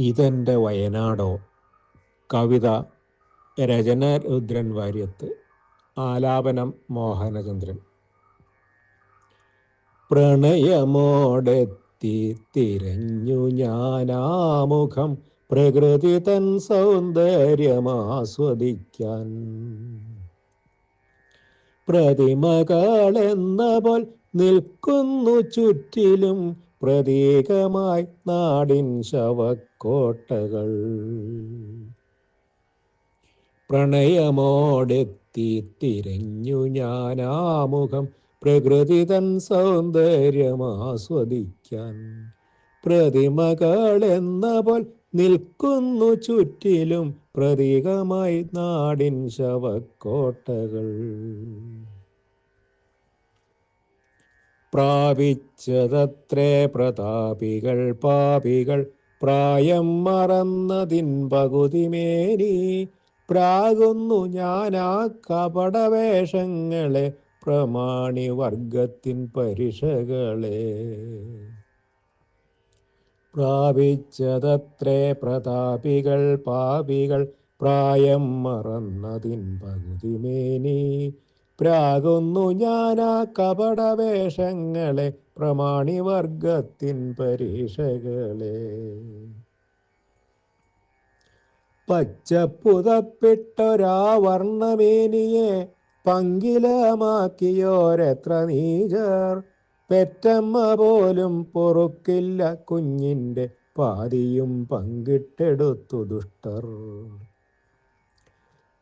ഇതെന്റെ വയനാടോ? കവിത രചന രുദ്രൻ വാര്യത്ത് ആലാപനം മോഹനചന്ദ്രൻ. പ്രണയമോടെത്തി തിരഞ്ഞു ഞാനാമുഖം പ്രകൃതി തൻ സൗന്ദര്യമാസ്വദിക്കാൻ. പ്രതിമകളെന്ന പോൽ നിൽക്കുന്നു ചുറ്റിലും പ്രതീകമായി നാടിൻ ശവക്കോട്ടകൾ. പ്രണയമോടെത്തി തിരഞ്ഞു ഞാനാമുഖം പ്രകൃതി തൻ സൗന്ദര്യമാസ്വദിക്കാൻ പ്രതിമകളെന്ന പോൽ നിൽക്കുന്നു ചുറ്റിലും പ്രതീകമായി നാടിൻ ശവക്കോട്ടകൾ. പ്രാപിച്ചതത്രേ പ്രതാപികൾ പാപികൾ പ്രായം മറന്നതിൻ പകുതിമേനി. പ്രാകുന്നു ആ കപടവേഷങ്ങളെ പ്രമാണി വർഗത്തിൻ പരിഷകളെ പ്രാപിച്ചതത്രേ പ്രതാപികൾ പാപികൾ പ്രായം മറന്നതിൻ പകുതിമേനി. പ്രാകുന്നു ആ കപടവേഷങ്ങളെ പ്രമാണി വർഗത്തിൻ പരീക്ഷകളെ. പച്ചപ്പുതപ്പിട്ടൊരാ വർണമേനിയെ പങ്കിലമാക്കിയോരെത്ര നീചർ. പെറ്റമ്മ പോലും പൊറുക്കില്ല കുഞ്ഞിന്റെ പാതിയും പങ്കിട്ടെടുത്തു ദുഷ്ടർ.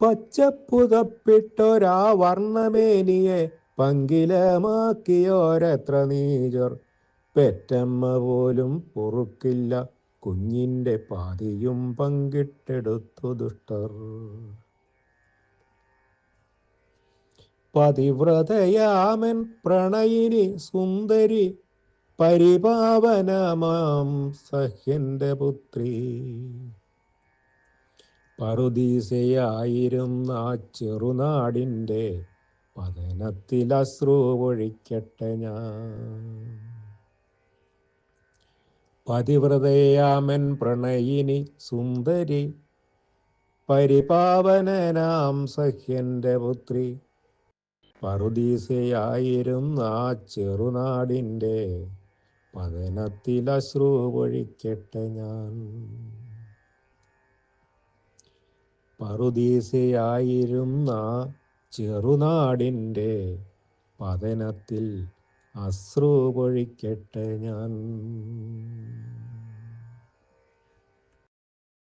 പച്ചപ്പുതപ്പിട്ടൊരാ വർണമേനിയെ പങ്കിലമാക്കിയോരെത്ര നീചർ. പെറ്റമ്മ പോലും പൊറുക്കില്ല കുഞ്ഞിന്റെ പാതിയും പങ്കിട്ടെടുത്തു ദുഷ്ടർ. പതിവ്രതയാമൻ പ്രണയിനി സുന്ദരി പരിപാവനമാം സഹ്യന്റെ പുത്രി. പറുദീസയായിരുന്ന ചെറുനാടിന്റെ പതനത്തിൽ അശ്രു ഒഴിക്കട്ടെ ഞാൻ. പതിവ്രതയാമൻ പ്രണയിനി സുന്ദരി പരിപാവനാം സഹ്യന്റെ പുത്രി. പറുദീസയായിരുന്ന ആ ചെറുനാടിന്റെ പതനത്തിൽ അശ്രു ഒഴിക്കട്ടെ ഞാൻ. പറുദീസയായിരുന്ന ചെറുനാടിന്റെ പതനത്തിൽ അശ്രു പൊഴിക്കട്ടെ ഞാൻ.